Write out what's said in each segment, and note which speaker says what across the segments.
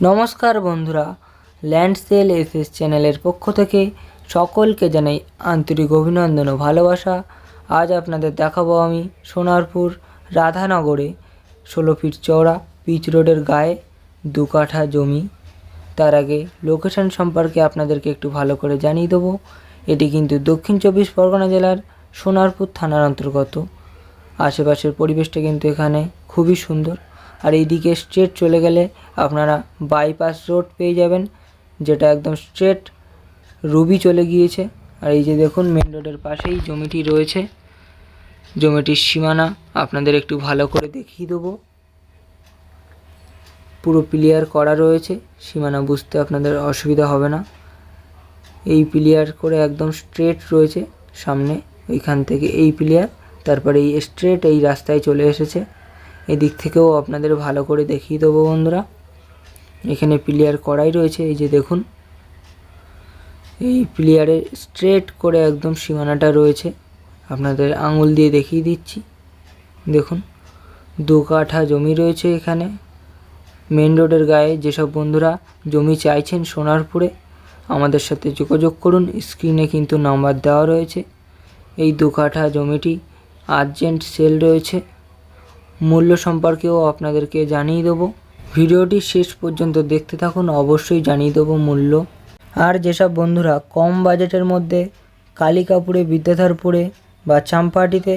Speaker 1: নমস্কার বন্ধুরা ল্যান্ডসেল এসএস চ্যানেলের পক্ষ থেকে সকলকে জানাই আন্তরিক অভিনন্দন ও ভালোবাসা। আজ আপনাদের দেখাবো আমি সোনারপুর রাধানগরে ষোলো ফিট চওড়া পিচ রোডের গায়ে দু কাঠা জমি। তার আগে লোকেশন সম্পর্কে আপনাদেরকে একটু ভালো করে জানিয়ে দেবো। এটি কিন্তু দক্ষিণ চব্বিশ পরগনা জেলার সোনারপুর থানার অন্তর্গত। আশেপাশের পরিবেশটা কিন্তু এখানে খুবই সুন্দর। আর এইদিকে স্ট্রেট চলে গেলে আপনারা বাইপাস রোড পেয়ে যাবেন, যেটা একদম স্ট্রেট রুবি চলে গিয়েছে। আর এই যে দেখুন মেন রোডের পাশেই জমিটি রয়েছে। জমিটির সীমানা আপনাদের একটু ভালো করে দেখিয়ে দেবো। পুরো প্লেয়ার করা রয়েছে, সীমানা বুঝতে আপনাদের অসুবিধা হবে না। এই প্লেয়ার করে একদম স্ট্রেট রয়েছে, সামনে ওইখান থেকে এই প্লেয়ার তারপরে এই স্ট্রেট এই রাস্তায় চলে এসেছে। এদিক থেকেও আপনাদের ভালো করে দেখিয়ে দেবো বন্ধুরা। এখানে প্লেয়ার করাই রয়েছে, এই যে দেখুন। এই প্লেয়ারে স্ট্রেট করে একদম সীমানাটা রয়েছে। আপনাদের আঙুল দিয়ে দেখিয়ে দিচ্ছি। দেখুন, দু কাঠা জমি রয়েছে এখানে। মেন রোডের গায়ে যেসব বন্ধুরা জমি চাইছেন সোনারপুরে, আমাদের সাথে যোগাযোগ করুন। স্ক্রিনে কিন্তু নাম্বার দেওয়া রয়েছে। এই দু কাঠা জমিটি আর্জেন্ট সেল রয়েছে। মূল্য সম্পর্কেও আপনাদেরকে জানিয়ে দেবো। ভিডিওটি শেষ পর্যন্ত দেখতে থাকুন, অবশ্যই জানিয়ে দেবো মূল্য। আর যেসব বন্ধুরা কম বাজেটের মধ্যে কালিকাপুরে বিদ্যাধরপুরে বা চাম্পাহাটিতে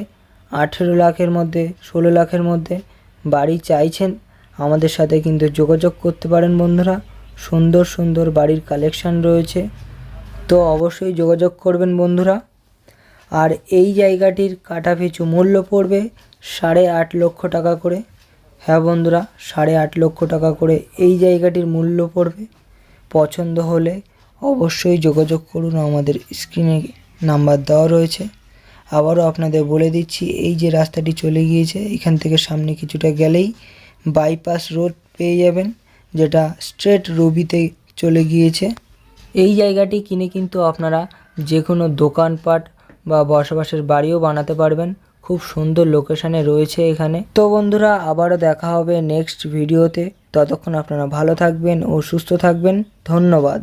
Speaker 1: আঠেরো লাখের মধ্যে, ষোলো লাখের মধ্যে বাড়ি চাইছেন, আমাদের সাথে কিন্তু যোগাযোগ করতে পারেন বন্ধুরা। সুন্দর সুন্দর বাড়ির কালেকশন রয়েছে। তো অবশ্যই যোগাযোগ করবেন বন্ধুরা। আর এই জায়গাটির কাঠা পিছু মূল্য পড়বে সাড়ে আট লক্ষ টাকা করে। হ্যাঁ বন্ধুরা, সাড়ে আট লক্ষ টাকা করে এই জায়গাটির মূল্য পড়বে। পছন্দ হলে অবশ্যই যোগাযোগ করুন, আমাদের স্ক্রিনে নাম্বার দেওয়া রয়েছে। আবারও আপনাদের বলে দিচ্ছি, এই যে রাস্তাটি চলে গিয়েছে, এখান থেকে সামনে কিছুটা গেলেই বাইপাস রোড পেয়ে যাবেন, যেটা স্ট্রেট রবিতে চলে গিয়েছে। এই জায়গাটি কিনে কিন্তু আপনারা যে কোনো দোকানপাট বা বসবাসের বাড়িও বানাতে পারবেন। খুব সুন্দর লোকেশানে রয়েছে এখানে। তো বন্ধুরা, আবারও দেখা হবে নেক্সট ভিডিওতে ততক্ষণ আপনারা ভালো থাকবেন ও সুস্থ থাকবেন। ধন্যবাদ।